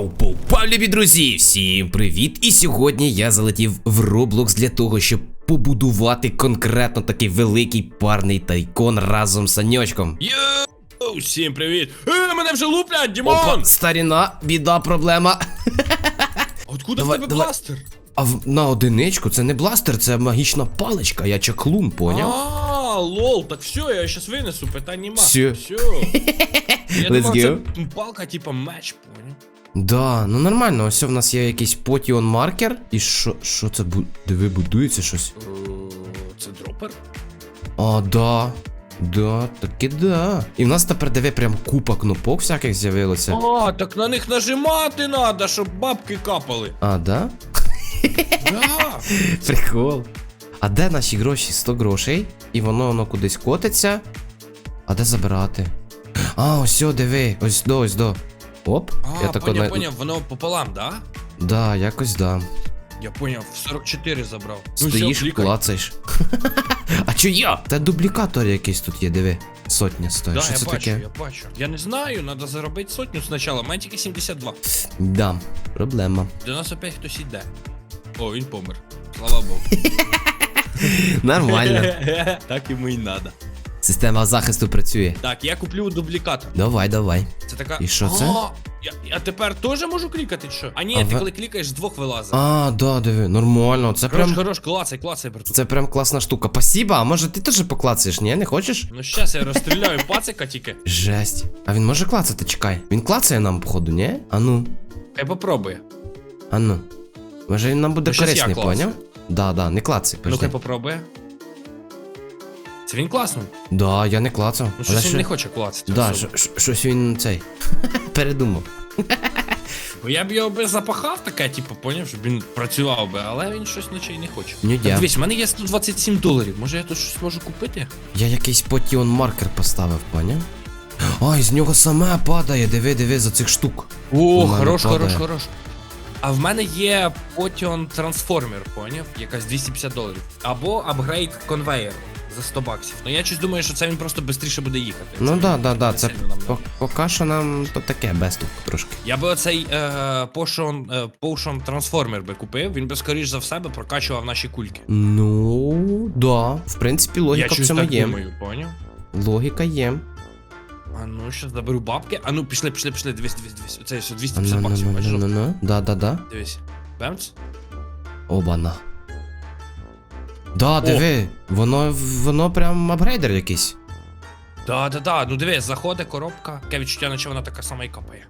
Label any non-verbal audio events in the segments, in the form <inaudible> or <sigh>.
Пау, пау, любі друзі! Всім привіт! І сьогодні я залетів в Roblox для того, щоб побудувати конкретно такий великий парний тайкон разом з Саньочком. Йоу, всім привіт! Е, мене вже луплять, Дімон! Опа, старіна, біда, проблема. Откуда Давай, в тебе давай. бластер? А в, на одиничку це не бластер, це магічна паличка, я чаклун, поняв? А, лол, так все, я щас винесу, питань нема. Всё. Все. <laughs> Я Let's думав, go. це палка, типа меч, поняв? Да, ну нормально, ось в нас є якийсь потіон маркер. І що, що це бу... Диви, будується щось? Е, Це дропер? А, да. Да, таки да. І в нас тепер диви прям купа кнопок всяких з'явилося. А, так на них нажимати надо, щоб бабки капали. А, да? Да. <laughs> Прикол. А де наші гроші? 100 грошей. І воно воно кудись котиться. А де забирати? А, ось о, диви, ось до, ось до. Оп. А, я так поняв, одна- поняв, воно пополам, да? Да, якось да. Я поняв, 44 забрав. Ну, Стоїш, клікай. клацаєш. <laughs> а чо я? Та дублікатор якийсь тут є, диви. Сотня стоїть. Да, Що я це бачу, таке? я бачу. Я не знаю, треба заробити сотню спочатку, мене тільки 72. Да, проблема. До нас опять хтось іде. О, він помер. Слава Богу. <laughs> Нормально. <laughs> так йому і надо. Система захисту працює. Так, я куплю дублікатор. Давай, давай. Це така. І що це? А, я, я тепер теж можу клікати, чи що? А ні, А ти ви- коли клікаєш, з двох вилазить. А, да, диви, нормально. Це Хорош, прям. хорош, клацай, клацай, брату. Це прям класна штука. Спасибо, а може ти теж поклацаєш, ні? Не хочеш? Ну щас я розстріляю пацика тільки. Жесть. А він може клацати, чекай. Він клацає нам, походу, ні? Ану, Хай попробує. ану. Може він нам буде Ну, щас я корисний, клацаю. поняв? Да, да, не клацай. Ну подожди. хай попробує. Це він класнув. Да, я не клацав. Ну Але щось він що- не хоче клацати. Да, особо. що- що- щось він цей. <laughs> Передумав. Бо я б його би запахав таке, типу, поняв, щоб він працював би, але він щось наче й не хоче. Ну, Так, я. дивись, в мене є 127 доларів. Може я тут щось можу купити? Я якийсь потіон маркер поставив, поняв? Ай, з нього саме падає, диви, диви за цих штук. О, мене хорош, падає. хорош, хорош. А в мене є Potion Transformer, поняв? Якась 250 доларів. Або апгрейд конвейер за 100 баксів. Ну я щось думаю, що це він просто швидше буде їхати. Ну Це да, да, да, це по- поки що нам то таке безтук трошки. Я би оцей е, Potion, е, Potion Transformer би купив, він би скоріш за все би прокачував наші кульки. Ну, да. В принципі, я логіка в щось цьому так є. думаю, поняв? Логіка є. А ну, щас заберу бабки. А ну, пішли, пішли, пішли, дивись, дивись, дивись. Оце Ну, 250 ну, баксів, ну, бачиш? ну, ну, ну. Да, да, да. Дивись. Бемц? Обана. Да, диви, воно, воно прям апгрейдер якийсь. Да, да, да. Ну дивись, заходить коробка. Таке відчуття, наче вона така сама і капає.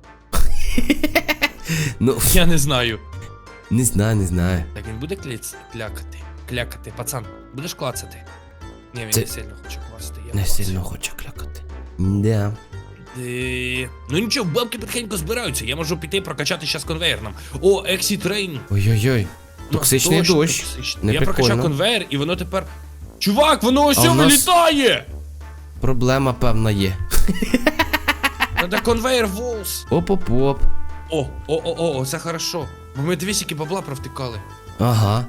Ну, <laughs> Я не знаю. не знаю, не знаю. Так він буде кліц... клякати. Клякати, пацан, будеш клацати? Ні, він Це- не сильно хоче клацати. Я Не клацаю. сильно хоче клякати. Да. Е, Ну нічого, бабки потихеньку збираються. Я можу піти прокачати зараз конвейер нам. О, Exit Train. Ой-ой-ой. Токсичний дощ. токсичний. Я Неприкольно. прокачав конвейер, і воно тепер. Чувак, воно ось А нас- вилітає! Проблема, певна, є. Надо конвейер волс. Оп-оп-оп. О, о, о, о, о, це хорошо. Бо ми дві сіки бабла провтикали. Ага.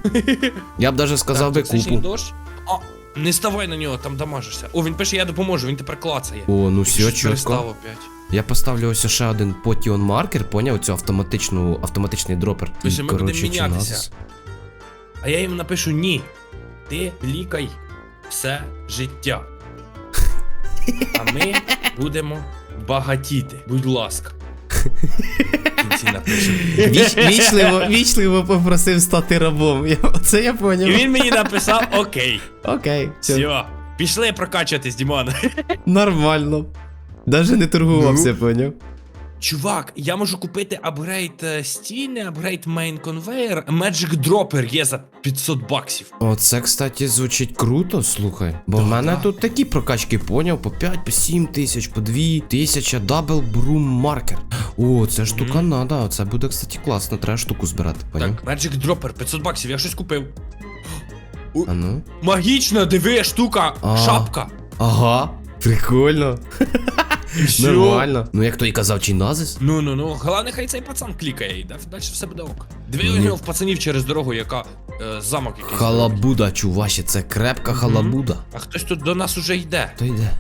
Я б даже сказав би токсичний купу. дощ. А, не ставай на нього, там дамажишся. О, він пише, я допоможу, він тепер клацає. О, ну все, перестав опять. Я поставлю ось ще один потіон маркер, поняв? Цю автоматичну, автоматичний дропер. Тобто ми коротше, чи мінятися. нас- А я їм напишу ні. Ти лікай все життя. А ми будемо багатіти. Будь ласка. Віч, вічливо, вічливо попросив стати рабом. Я, оце я І він мені написав окей. Окей, все. Все. Пішли прокачуватись, Дімон. Нормально. Даже не торгувався, Ну. поняв. Чувак, я можу купити апгрейд е, стіни, апгрейд мейн конвейер, Magic Dropper є за 500 баксів. Оце, кстати, звучить круто, слухай. Бо в Да, мене да. тут такі прокачки, поняв, по 5, по 7 тисяч, по 2 тисяча дабл брум маркер. О, це штука надо, оце буде, кстати, класно, треба штуку збирати, поняв? Так, Magic Dropper, 500 баксів, я щось купив. А ну. Магічна, диви, штука, А. шапка. Ага, прикольно. Всьо. Нормально. Ну як той і казав, чи назис? Ну ну ну, головне, хай цей пацан клікає і далі все буде ок. Диви Ні. в пацанів через дорогу, яка е, замок якийсь. Халабуда, чуваче, це крепка халабуда. А хтось тут до нас уже йде. То йде.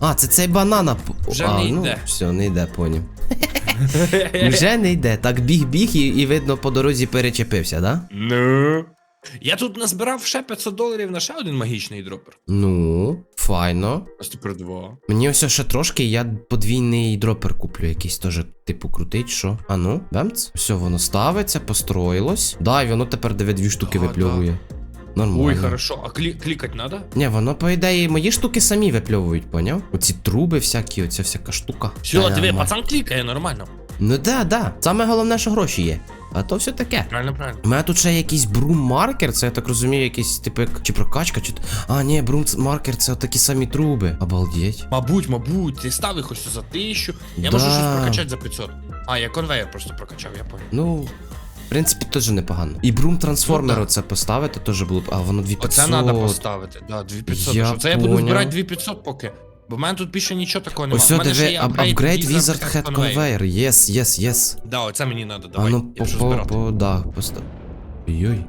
А, це цей банана. Вже а, не ну, йде. Все, не йде, поняв. <laughs> Вже не йде. Так біг-біг і, і видно по дорозі перечепився, да? Ну. Я тут назбирав ще 500 доларів на ще один магічний дропер. Ну, файно. Ось тепер два. Мені ось ще трошки, я подвійний дропер куплю, якийсь теж, типу, крутий, чи що. А ну, бемц. Все, воно ставиться, построїлось. Да, і воно тепер диви дві штуки Да, випльовує. Нормально. Ой, хорошо. А клі- клікать надо? Ні, воно, по ідеї, мої штуки самі випльовують, поняв? Оці труби всякі, оця всяка штука. Все, диви, пацан клікає нормально. Ну да, да. Саме головне, що гроші є. А то все таке. Правильно, правильно. У мене тут ще якийсь брум-маркер, це я так розумію, якийсь як чи прокачка, чи. А, ні, брум-маркер це такі самі труби. Обалдеть. Мабуть, мабуть, ти став їх ось за тисячу. Я Да. можу щось прокачати за 500. А, я конвейер просто прокачав, я понял. Ну, в принципі, теж непогано. І брум трансформер Ну, да. оце поставити теж було б. А воно 2500. Оце треба поставити. Да, 2500. Я? Це я буду поняв. збирати 2500 поки. Бо в мене тут більше нічого такого немає. Ось диви, апгрейд Wizard Head Conveyor. Єс, єс, єс. Да, оце мені треба, А давай. ну, по, по, по, да, постав. Ой-ой.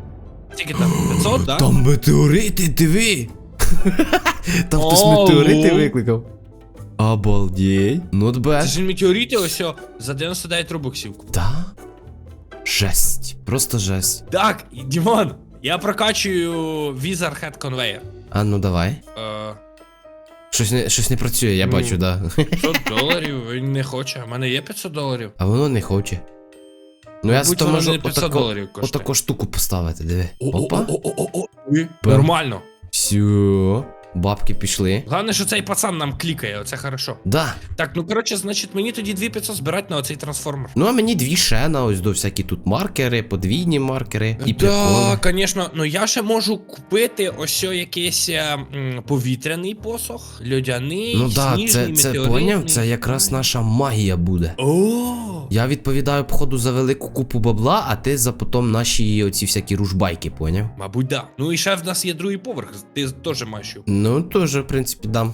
Скільки там? 500, да? Там метеорити, диви! <laughs> Там хтось метеорити викликав. Обалдеть. Not Це bad. ж метеорити ось о, за 99 рубоксів. Да? Жесть. Просто жесть. Так, Дімон, я прокачую Wizard Head Conveyor. А ну давай. Е, Щось не, щось не працює, я Ну. бачу, да. 500 <laughs> доларів, він не хоче. У мене є 500 доларів. А воно не хоче. Ну я Мабуть, зато можу отако, отаку штуку поставити, диви. Опа. О-о-о-о-о. Нормально. Все. Бабки пішли. Головне, що цей пацан нам клікає, оце хорошо. Да. Так, ну коротше, значить, мені тоді 2500 збирати на оцей трансформер. Ну а мені дві ще на ось до всякі тут маркери, подвійні маркери і. Так, звісно, ну я ще можу купити ось якийсь е, м, повітряний посох, льодяний, Ну да, сніжний, це, це поняв, це якраз наша магія буде. О, Я відповідаю походу за велику купу бабла, а ти за потом наші оці всякі ружбайки, поняв? мабуть, да. Ну і ще в нас є другий поверх, ти теж маєш його. Ну, теж, в принципі, дам.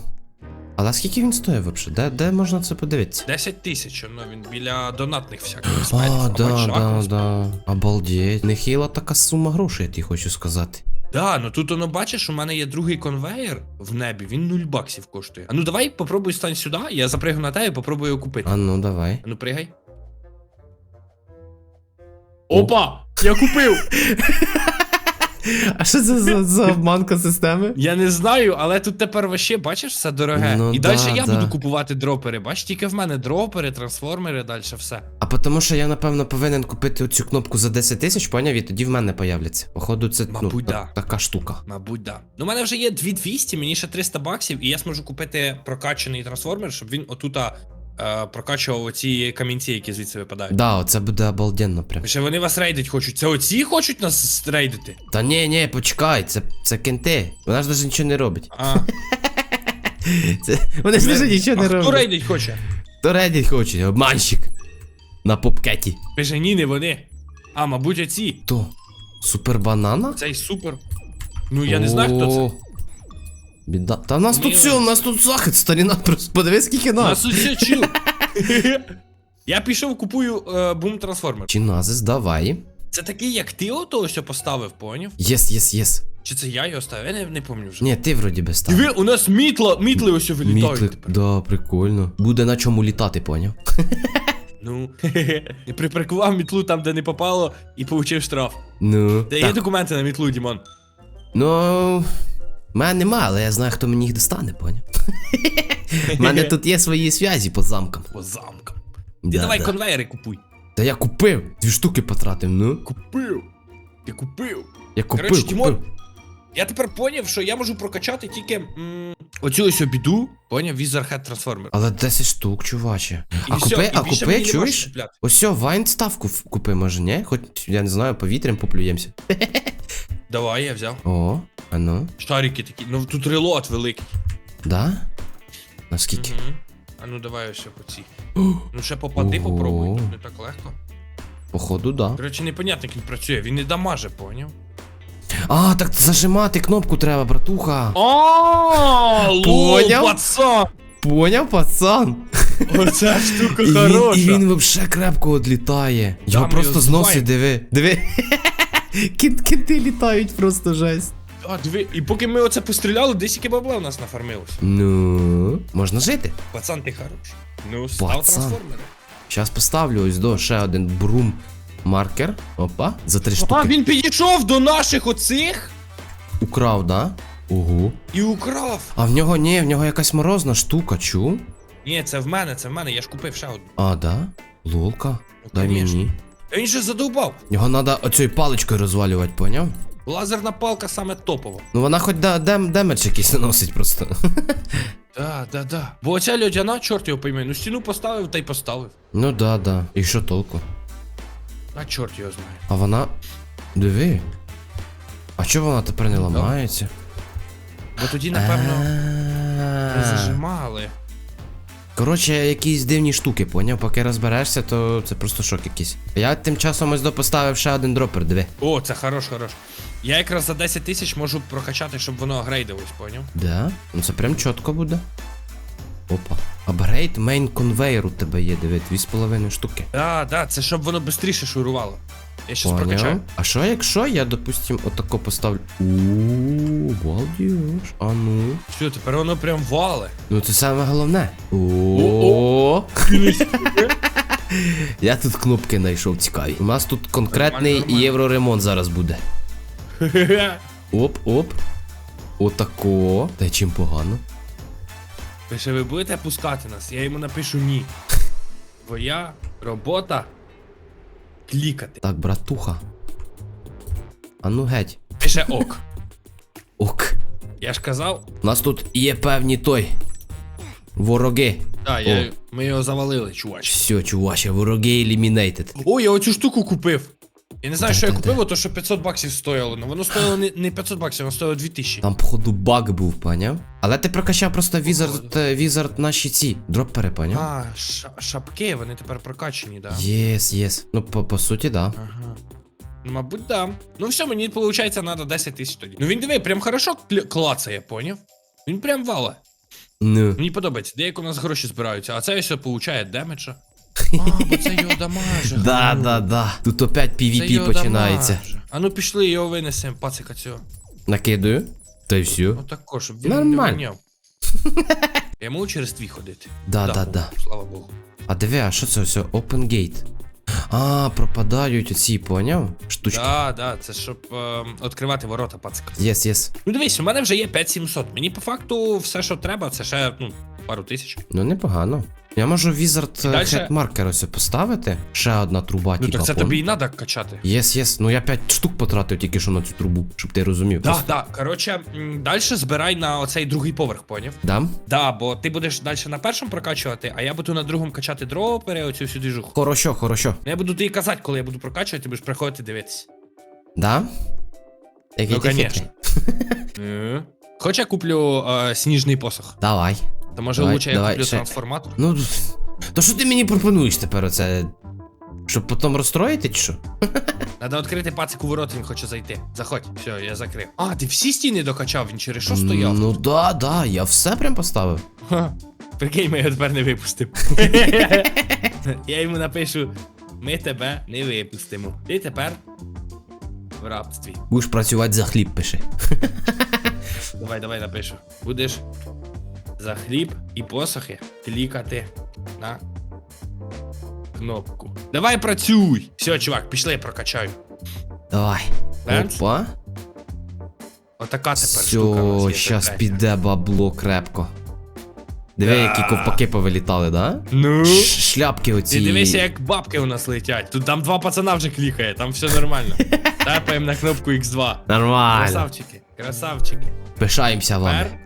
Але скільки він стоїть взагалі? Де, де можна це подивитися? 10 тисяч, ну він біля донатних всяких А, да, да, да. Обалдеть. Нехила така сума грошей, я тобі хочу сказати. Да, ну тут воно бачиш, у мене є другий конвейер в небі, він 0 баксів коштує. А ну давай попробуй стань сюди, я запригну на тебе і попробую його купити. А ну давай. А ну пригай. Опа! Я купив! <laughs> <laughs> А що це за, за обманка системи? Я не знаю, але тут тепер вообще, бачиш, все дороге. Ну і да, далі я да. буду купувати дропери. Бач, тільки в мене дропери, трансформери, далі все. А тому що я, напевно, повинен купити оцю кнопку за 10 тисяч, поняв, і тоді в мене появляться. Походу, це ну, Мабуть, та- да. така штука. Мабуть, да. Ну, у мене вже є 2200, мені ще 300 баксів, і я зможу купити прокачаний трансформер, щоб він отута е, прокачував оці камінці, які звідси випадають. Да, оце буде обалденно прям. Ще вони вас рейдить хочуть. Це оці хочуть нас рейдити? Та ні, ні, почекай, це, це кенти. Вона ж навіть нічого не робить. А, <laughs> Це, вони ж навіть нічого а не хто роблять. рейдить хоче? То Reddit хоче, обманщик. На попкеті. Ні, не вони. А, мабуть, оці. То. Супер банана? Цей супер. Ну я не знаю, хто це. Біда. Та в нас тут все, у нас тут захід, старіна, просто подивись, скільки Нас нас. все чил. <laughs> Я пішов, купую е, бум трансформер. Чи назис, давай. Це такий, як ти ото ось поставив, поняв? Єс, єс, єс. Чи це я його ставив? Я не, не пам'ятаю вже. Ні, ти вроді би став. Диви, у нас мітла, мітли ось вилітають Мітлик, тепер. да, прикольно. Буде на чому літати, поняв? <laughs> Ну, <laughs> і припаркував мітлу там, де не попало, і получив штраф. Ну. Та є Так, документи на мітлу, Дімон. ну. Мене нема, але я знаю, хто мені їх достане, поняв? У мене <laughs> тут є свої зв'язі по замкам. По замкам. Ти давай да. конвейери купуй. Та я купив, дві штуки потратив, ну. Купив. Ти купив. Я купив, я тепер поняв, що я можу прокачати тільки м, оцю ось біду, поняв, Wizard Head Transformer. Але 10 штук, чуваче. І а всьо, купи, а купи, чуєш? Ось вайн ставку купи, може, ні? Хоч, я не знаю, повітрям поплюємося. <laughs> Давай, я взяв. О, а ну, Шарики такі. Ну тут релот великий. да? Наскільки? Мгм. А ну давай ось по цій. <gasps> Ну ще попади, Ого. попробуй. тут Не так легко. Походу, да. Коротше, непонятно, як він працює. Він не дамаже, поняв? А, так зажимати кнопку треба, братуха. А, лол, Поняв? пацан! Поняв, пацан? <laughs> Оця штука І він, хороша. і він вообще крепко відлітає. Його ми просто його зносить, диви. Диви. <laughs> Кін, кінти літають просто жесть. А, диви, і поки ми оце постріляли, десь яке бабла в нас нафармилось. Ну, можна жити. Пацан, ти хорош. Ну, став Пацан. трансформери. Щас поставлю ось до ще один брум маркер. Опа, за три А штуки. він підійшов до наших оцих Украв, да? Ого. і украв. А в нього ні, в нього якась морозна штука, чу? Ні, це в мене, це в мене, я ж купив ще одну. А, да? Лолка? Ну, Дай конечно. мені. А він же задовбав. Його треба оцією паличкою розвалювати, поняв? Лазерна палка саме топова. Ну вона хоч да, дем, демедж якийсь наносить просто. <laughs> Да, да, да. Бо оця льодяна, чорт його пойме, ну стіну поставив та й поставив. ну да, да. І що толку? А чорт його знає. А вона. Диви. А чого вона тепер не ламається? Бо тоді, напевно, не зажимали. Коротше, якісь дивні штуки, поняв? Поки розберешся, то це просто шок якийсь. Я тим часом ось допоставив ще один дропер, диви. О, це хорош, хорош. Я якраз за 10 тисяч можу прокачати, щоб воно апгрейдилось, поняв? Да? Ну це прям чітко буде. Опа. Апгрейд мейн конвейер у тебе є, диви, дві з половиною штуки. Да, да, це щоб воно швидше шурувало. Я щас прокачаю. А що якщо я, допустим, отако поставлю. Ууу, балдіж. А ну. Все, тепер воно прям вале. Ну це саме головне. О. <laughs> Я тут кнопки знайшов цікаві. У нас тут конкретний Нормально, нормально. євроремонт зараз буде. <laughs> Оп, оп. Отако. Та чим погано? Ви ще ви будете пускати нас? Я йому напишу ні. Твоя робота клікати. Так, братуха. А ну геть. Пише ок. Ок. Я ж казав, У нас тут є певні той. Вороги. да, я, ми його завалили, чувач. Все, чуваче, вороги eliminated. О, я оцю штуку купив. Я не знаю, що я купив, то що 500 баксів стояло. Ну воно стояло не, не 500 баксів, воно стояло 2000. Там, походу, баг був, поняв? Але ти прокачав просто візард, е, візард наші ці дропери, поняв? А, ша- шапки, вони тепер прокачені, да? Єс, єс. Ну, по, по суті, да. Ага. Ну, Мабуть, да. Ну все, мені виходить, треба 10 тисяч тоді. Ну він диви, прям хорошо клацає, поняв? Він прям вала. Ну. Мені подобається, деякі у нас гроші збираються, а це все получає демеджа. А, бо це <laughs> його дамаже. Да, да, да. Тут опять Це PvP його починається. дамаже. А ну пішли його винесемо, пацика цього. Накидаю. Та й все. Ну тако, щоб він Нормально. не воняв. <laughs> Я можу через твій ходити. Да, да, да. Слава Богу. А диви, а що це все? Open gate. А, пропадають оці, поняв? Штучки. Да, да, це щоб ем, відкривати ворота, пацика. Єс, єс. Ну дивись, у мене вже є 5700. Мені по факту все, що треба, це ще ну, пару тисяч. Ну, непогано. Я можу візард І дальше- хедмаркер ось поставити. Ще одна труба, Ну типа. так це пон- тобі і треба качати. Єс, єс. Ну я 5 штук потратив тільки що на цю трубу, щоб ти розумів. Да, да. Коротше, далі збирай на оцей другий поверх, поняв? Дам? Да, бо ти будеш далі на першому прокачувати, а я буду на другому качати дропери, оцю всю двіжуху. Хорошо, хорошо. Ну, Я буду тобі казати, коли я буду прокачувати, ти будеш приходити дивитися. Да? Який Ну, ти конечно. хитрий. <laughs> Хоч я куплю е, сніжний посох. Давай. То може Давай, лучше я давай, куплю ще. трансформатор? Ну, то що ти мені пропонуєш тепер оце? Щоб потім розстроїти чи що? Надо відкрити пацику ворота, він хоче зайти. Заходь, все, я закрив. А, ти всі стіни докачав, він через що стояв? Ну да, да, я все прям поставив. Ха. Прикинь, ми його тепер не випустимо. <laughs> я йому напишу: ми тебе не випустимо. Ти тепер в рабстві. Будеш працювати за хліб, пиши. Давай, давай напишу. Будеш за хліб і посохи клікати на кнопку. Давай працюй! Все, чувак, пішли, прокачаю. Давай. Бенц? Опа. Отака тепер штука. у нас Все, є щас піде бабло крепко. Диви, Да. які ковпаки повилітали, да? Ну? Ш- Шляпки оці. Ти дивися, як бабки у нас летять. Тут там два пацана вже клікає, там все нормально. <laughs> Тапаємо на кнопку X2. Нормально. Красавчики, красавчики. Пишаємося вами. Тепер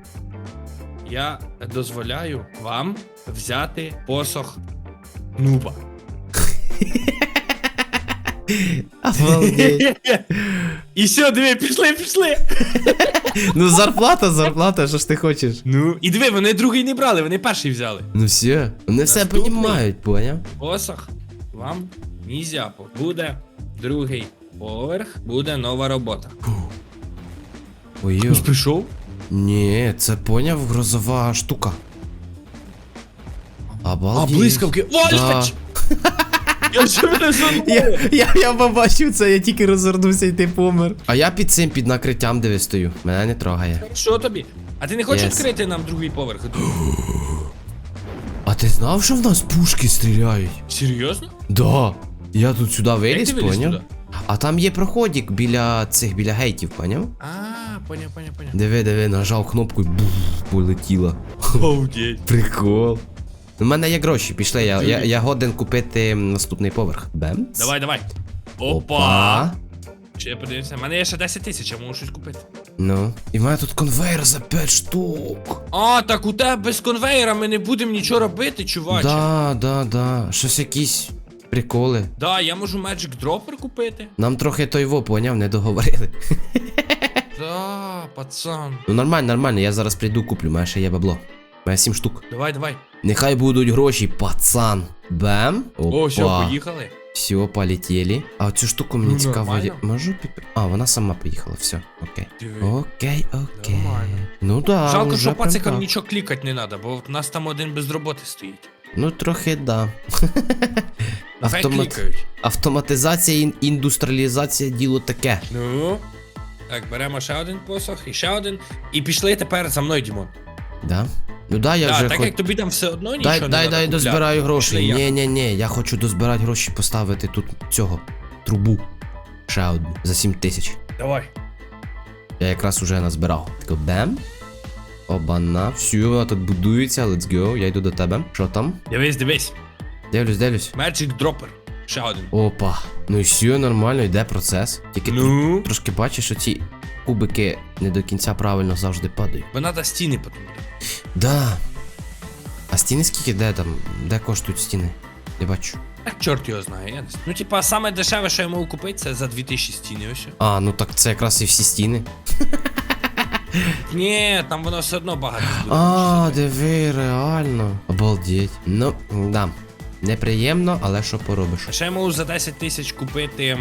я дозволяю вам взяти посох нуба. <laughs> Обалдеть. <laughs> І все, диви, пішли, пішли. Ну зарплата, зарплата, що ж ти хочеш? Ну, і диви, вони другий не брали, вони перший взяли. Ну все, вони все Наступний. понімають, поняв? Посох вам нізяпо. Буде другий поверх, буде нова робота. Ой, Хтось прийшов? Ні, це поняв грозова штука. А, Обалдеть. блискавки. Вальфач! <laughs> Я мене Я, я, я побачив це, я тільки розвернувся і ти помер. А я під цим під накриттям диви стою. Мене не трогає. Що тобі? А ти не хочеш Yes. відкрити нам другий поверх? <gasps> А ти знав, що в нас пушки стріляють? Серйозно? Да. Я тут сюди виліз, виліз поняв? туди? А там є проходик біля цих біля гейтів, поняв? А, поняв, поняв, поняв. Диви, диви, нажав кнопку і буф, полетіла. Обалдеть. <laughs> Прикол. У мене є гроші, пішли, я, я, я годен купити наступний поверх. Бемц. Давай, давай. Опа. Ще подивимося. У мене є ще 10 тисяч, я можу щось купити. Ну. І в мене тут конвейер за 5 штук. А, так у тебе без конвейера ми не будемо нічого робити, чуваче. Да, да, да. Щось якісь приколи. Да, я можу Magic Dropper купити. Нам трохи той во, поняв, не договорили. <laughs> Да, пацан. Ну нормально, нормально, я зараз прийду куплю, мене ще є бабло. Мене 7 штук. Давай, давай. Нехай будуть гроші, пацан. Бем. О, все, поїхали. Все, полетіли. А оцю штуку мені Ну, цікаво. Я можу піп... А, вона сама поїхала, все, окей. Диви. Окей, окей. Нормально. Ну да. Жалко, вже що пацикам так. нічого клікати не треба, бо в нас там один без роботи стоїть. Ну трохи да. Автомат... Автоматизація, ін- індустріалізація діло таке. Ну. Так, беремо ще один посох і ще один. І пішли тепер за мною, Дімон. Да? Ну да, я Так, вже так хоч... як тобі там все одно нічого Дай, не дай, надо дай купляти. дозбираю гроші. Пішли я. Ні, ні, ні, я хочу дозбирати гроші, поставити тут цього трубу. Ще одну за 7 тисяч. Давай. Я якраз уже назбирав. Тако бем. Обана. Все, вона тут будується, let's go. Я йду до тебе. Що там? Дивись, дивись. Дивлюсь, дивлюсь. Magic Dropper. Ще один. Опа. Ну і все, нормально, йде процес. Тільки Ну. трошки бачиш, що ці кубики не до кінця правильно завжди падають. Бо треба стіни потім. Да. А стіни скільки де там? Де коштують стіни? Не бачу. Так чорт його знає, я не знаю. Ну, типа, саме дешеве, що я можу купити, це за 2000 стіни ось. А, ну так це якраз і всі стіни. Ні, там воно все одно багато буде. А, диви, реально. Обалдеть. Ну, да. Неприємно, але що поробиш. Ще я можу за 10 тисяч купити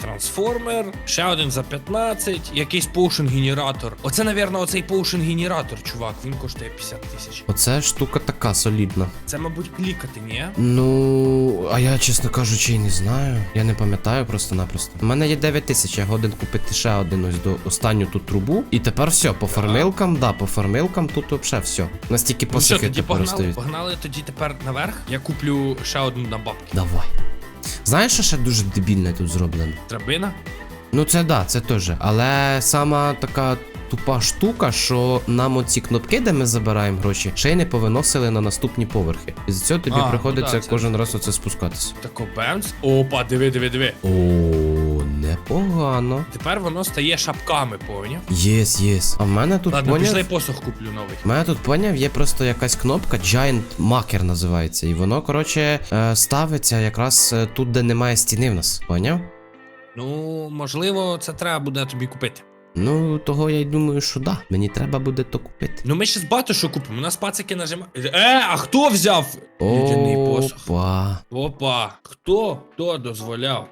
трансформер, ще один за 15, якийсь поушен генератор. Оце, напевно, оцей поушен генератор, чувак, він коштує 50 тисяч. Оце штука така солідна. Це, мабуть, клікати, ні? Ну, а я, чесно кажучи, і не знаю. Я не пам'ятаю просто-напросто. У мене є 9 тисяч, я годен купити ще один ось до останню тут трубу. І тепер все, по фармилкам, да, по фармилкам тут взагалі все. Настільки Ну що, посихи тоді тепер погнали, остають. погнали тоді тепер наверх. Я куплю ще одну на бабки. Давай. Знаєш, що ще дуже дебільне тут зроблено? Драбина? Ну це да, це теж. Але сама така тупа штука, що нам оці кнопки, де ми забираємо гроші, ще й не повиносили на наступні поверхи. І за цього тобі А, ну приходиться да, це- кожен раз оце спускатися. Так бемс. Опа, диви, диви, диви. О, непогано. Тепер воно стає шапками, поняв? Єс, єс. А в мене тут Ладно, поняв. пішли посох куплю новий. В мене тут поняв, є просто якась кнопка Giant Marker називається. І воно, коротше, е, ставиться якраз е, тут, де немає стіни в нас. Поняв? Ну, можливо, це треба буде тобі купити. Ну, того я й думаю, що да. Мені треба буде то купити. Ну ми ще багато що купимо. У нас пацики нажимають. Е, а хто взяв? Єдиний посох. Опа. Опа. Хто? Хто дозволяв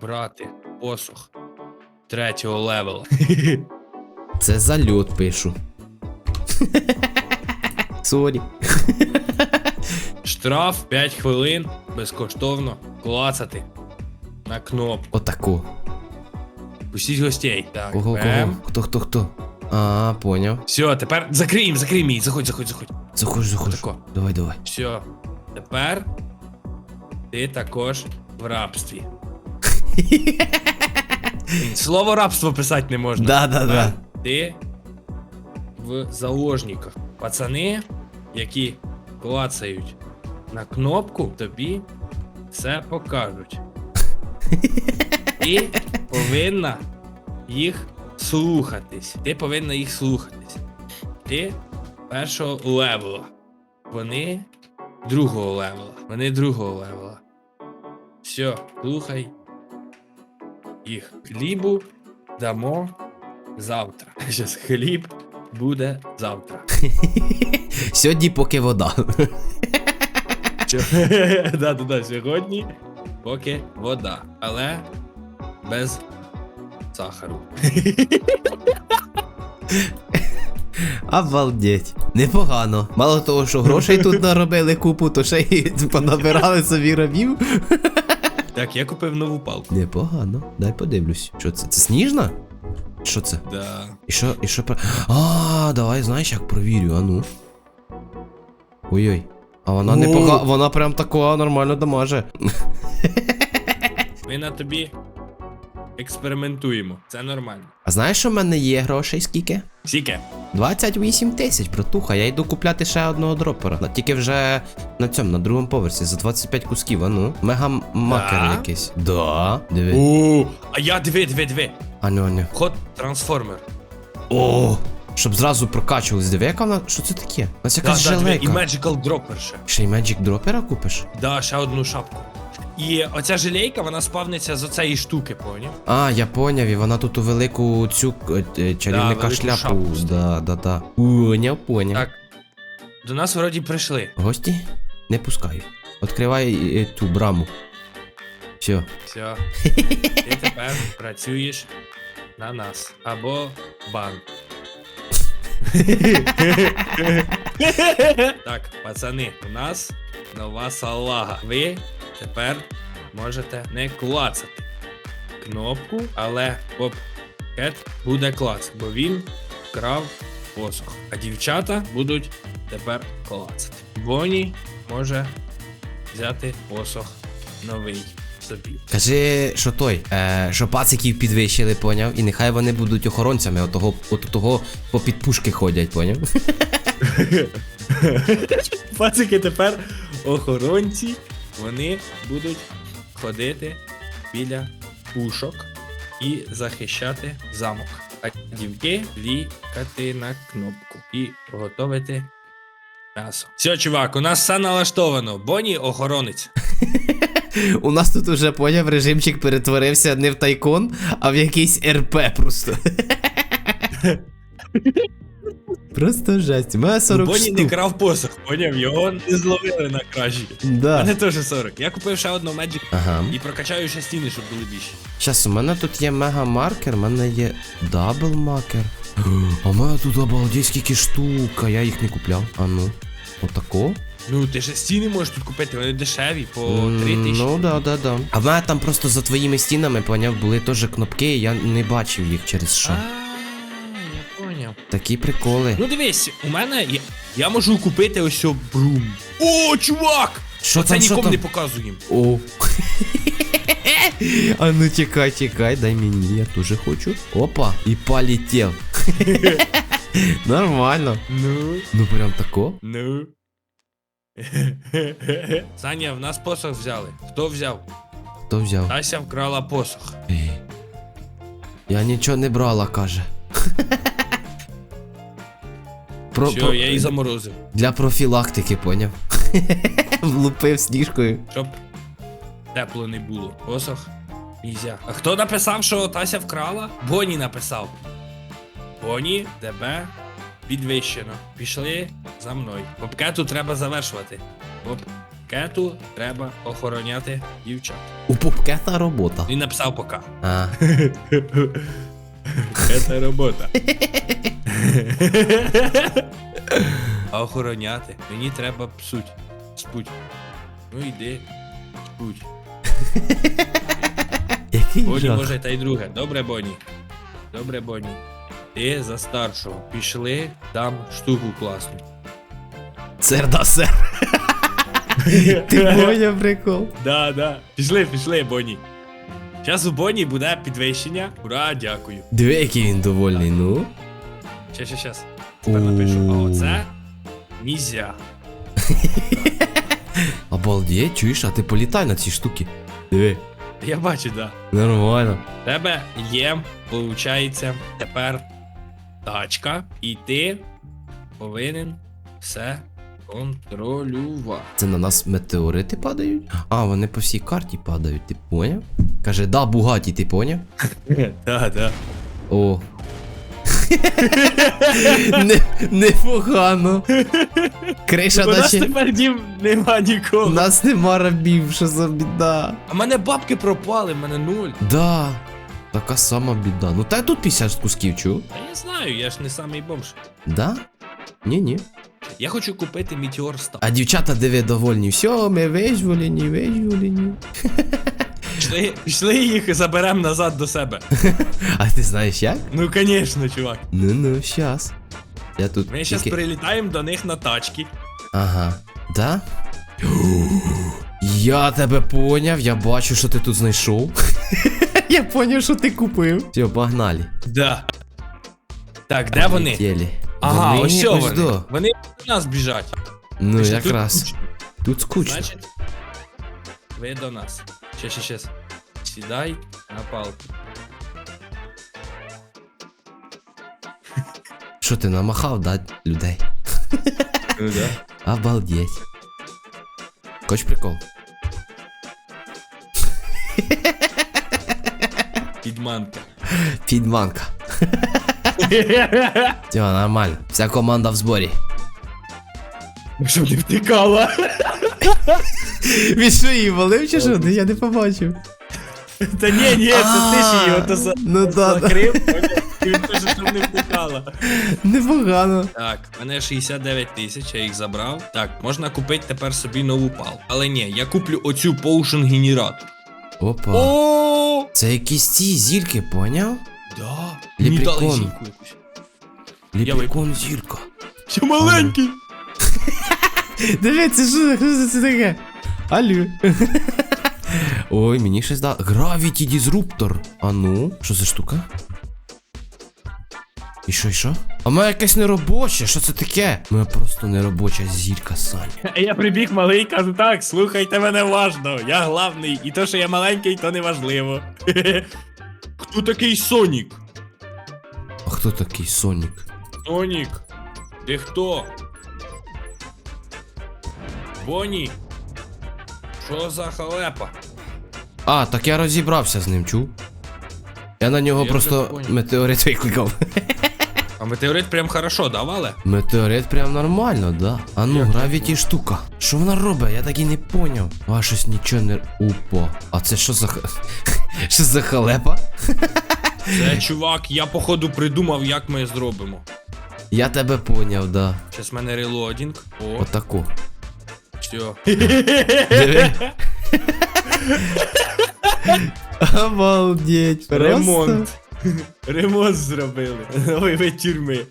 брати посох третього левела? <laughs> Це зальот пишу. <laughs> Сорі. Штраф 5 хвилин безкоштовно клацати на кнопку. Отаку. Пустіть гостей. Так, Кого, бем. кого? Хто, хто, хто? А, поняв. Все, тепер закриємо, закриємо її. Заходь, заходь, заходь. Заходь, заходь. Отако. Давай, давай. Все. Тепер ти також в рабстві. <laughs> Слово рабство писати не можна. Да, да, да. Ти в заложниках. Пацани, які клацають на кнопку, тобі все покажуть. <laughs> Ти повинна їх слухатись. Ти повинна їх слухатись. Ти першого левела. Вони другого левела. Вони другого левела. Все, слухай. Їх хлібу дамо завтра. <laughs> Щас хліб буде завтра. <laughs> Сьогодні поки вода. <laughs> Да, да, да, сьогодні поки вода, але без сахару. Обалдеть. Непогано. Мало того, що грошей тут наробили купу, то ще й понабирали собі рабів. Так, я купив нову палку. Непогано. Дай подивлюсь. Що це? Це сніжна? Що це? Да. І що, і що про. А, давай знаєш, як провірю, а ну. Ой-ой. А вона не пога... вона прям такого нормально дамаже. <laughs> Ми на тобі експериментуємо. Це нормально. А знаєш, що в мене є грошей скільки? Скільки? 28 тисяч, братуха, я йду купляти ще одного дропера. Тільки вже на цьому, на другому поверсі, за 25 кусків, а ну. Мега макер Да? якийсь. Да. Диви. О, а я диви, диви, диви. Ану, ану. Ход трансформер. О! Щоб зразу прокачувались. Диви, яка вона. Що це таке? У нас Да, якась да, диви, і жилейка. Magical Dropper ще. Ще й Magic Дропера купиш? Да, ще одну шапку. І оця жилейка, вона спавниться з оцеї штуки, поняв? А, я поняв, і вона тут у велику цю е, е, чарівника велику шляпу. шапку Да, да, да. Поняв, поняв. Так. До нас вроді прийшли. Гості? Не пускаю. Відкривай е, ту браму. Все. Все. Ти тепер працюєш на нас. Або бан. <laughs> так, пацани, у нас нова салага. Ви тепер можете не клацати кнопку, але поп-кет буде клацати, бо він вкрав посох. А дівчата будуть тепер клацати. Боні може взяти посох новий собі. Кажи, що той, е, що пациків підвищили, поняв? І нехай вони будуть охоронцями, отого, от того по підпушки ходять, поняв? <laughs> Пацики тепер охоронці, вони будуть ходити біля пушок і захищати замок. А дівки лікати на кнопку і готувати м'ясо. Все, чувак, у нас все налаштовано. Боні охоронець. <laughs> У нас тут уже поняв, режимчик перетворився не в тайкон, а в якийсь РП просто. <laughs> Просто жесть. У мене 40 Боні штук. не крав посох, поняв? Його не зловили на кражі. У мене теж 40. Я купив ще одну Magic Ага. і прокачаю ще стіни, щоб були більші. Щас, у мене тут є мега маркер, у мене є дабл маркер. <gasps> А у мене тут обалдеть скільки штук, а я їх не купляв. А ну. Отако? Ну, ти ще стіни можеш тут купити, вони дешеві, по М, 3 тисячі. Ну да, да, да. А в мене там просто за твоїми стінами, поняв, були теж кнопки, і я не бачив їх через що. Такі приколи. Ну дивись, у мене я, я можу купити ось брум. О, чувак! Що Це там, що нікому там? не показуємо. О. <laughs> а ну чекай, чекай, дай мені, я теж хочу. Опа, і полетів. <laughs> Нормально. Ну, Ну прям тако. ну. <laughs> Саня, в нас посох взяли. Хто взяв? Хто взяв? Тася вкрала посох. Я нічого не брала, каже. Про, Все, про- я її заморозив. Для профілактики, поняв. <laughs> Влупив сніжкою. Щоб тепло не було. Посох. Нельзя. А хто написав, що Тася вкрала? Боні написав. Боні, тебе підвищено. Пішли за мною. Попкету треба завершувати. Попкету треба охороняти дівчат. У попкета робота. Він написав пока. А. <laughs> Це робота. <laughs> А охороняти. Мені треба псуть. Спуть. Ну йди. Спуть. <laughs> Який Боні жах. може та й друге. Добре, Боні. Добре, Боні. Ти за старшого. Пішли, дам штуку класну. Сер да сер. <laughs> Ти поняв прикол? Да, да. Пішли, пішли, Боні. Зараз у Боні буде підвищення. Ура, дякую. Диви, який він довольний, ну. Щас, щас, щас. Тепер напишу. А оце нельзя. <laughs> Обалдеть, чуєш, а ти політай на ці штуки. Диви. Я бачу, да. Нормально. Тебе є, виходить, тепер тачка, і ти повинен все контролювати. Це на нас метеорити падають? А, вони по всій карті падають, ти поняв? Каже, да, бугаті, ти поняв? <laughs> Так, так. О. Не, непогано. Криша У нас наче. тепер дім нема У нас нема рабів, що за біда. А мене бабки пропали, в мене нуль. Да. Така сама біда. Ну та тут 50 кусків, чу? Та я знаю, я ж не самий бомж. Да? Ні-ні. Я хочу купити Meteor Star. А дівчата диви довольні. Все, ми визволені, визволені. Пішли, пішли їх заберемо назад до себе. А ти знаєш як? Ну, звісно, чувак. Ну ну, щас. Я тут. Ми зараз тільки- прилітаємо до них на тачки. Ага. Да? Я тебе поняв, я бачу, що ти тут знайшов. я поняв, що ти купив. Все, погнали. Да. Так, де вони? Полетіли. Ага, Вони ось вони. до. Вони до нас біжать. Ну, Пише, тут якраз. Тут скучно. Значить, ви до нас. Ще, ще, ще. Сідай на палку. Що ти намахав, да, людей? Ну да. Обалдеть. Хоч прикол. Підманка. Підманка. Все, нормально. Вся команда в зборі. Щоб не втикала. Він що її валив чи що? Я не побачив. Та ні, ні, це ти ж її ото за... Ну да, да. закрив, і він теж щоб не втикала. Непогано. Так, в мене 69 тисяч, я їх забрав. Так, можна купити тепер собі нову палку. Але ні, я куплю оцю Potion генератор. Опа. О! Це якісь ці зірки, поняв? Да. Мені зірку якусь. Ліпрекон зірка. Я маленький. <laughs> Дивіться, що це, це таке? Алло. Ой, мені щось дало. Gravity Disruptor. А ну, що за штука? І що, і що? А моя якась неробоча, що це таке? Моя просто неробоча зірка, Саня. <laughs> Я прибіг малий, кажу, так, слухайте мене уважно, я главний, і то, що я маленький, то не важливо. <laughs> Хто такий Сонік? А хто такий Сонік? Сонік, ти хто? Бонні? Що за халепа? А, так я розібрався з ним, чув? Я на нього Я просто метеорит викликав. <laughs> А метеорит прям хорошо давали? Метеорит прям нормально, да. А ну, гравіті штука. Що вона робить? Я так і не поняв. А щось нічого не. Упо. А це що за. х- <laughs> Що за халепа? <laughs> Це чувак, я походу придумав, як ми зробимо. Я тебе поняв, да. Щас в мене релодінг. О, Отаку. все. Диви. Обалдеть. Ремонт. Ремонт зробили. Новий вид тюрми.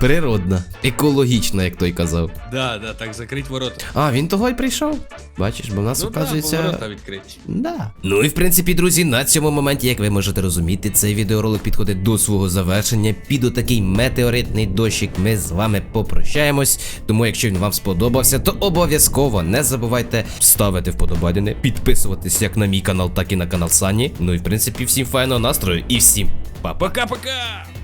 Природна. Екологічна, як той казав. Да, да, так, закрить ворота. А, він того й прийшов. Бачиш, бо в нас, Ну да, оказується. ворота відкриті. Да. Ну і в принципі, друзі, на цьому моменті, як ви можете розуміти, цей відеоролик підходить до свого завершення. Під отакий метеоритний дощик ми з вами попрощаємось. Тому, якщо він вам сподобався, то обов'язково не забувайте ставити вподобайдени, підписуватись як на мій канал, так і на канал Сані. Ну і в принципі, всім файного настрою і всім па-па. Пока-пока!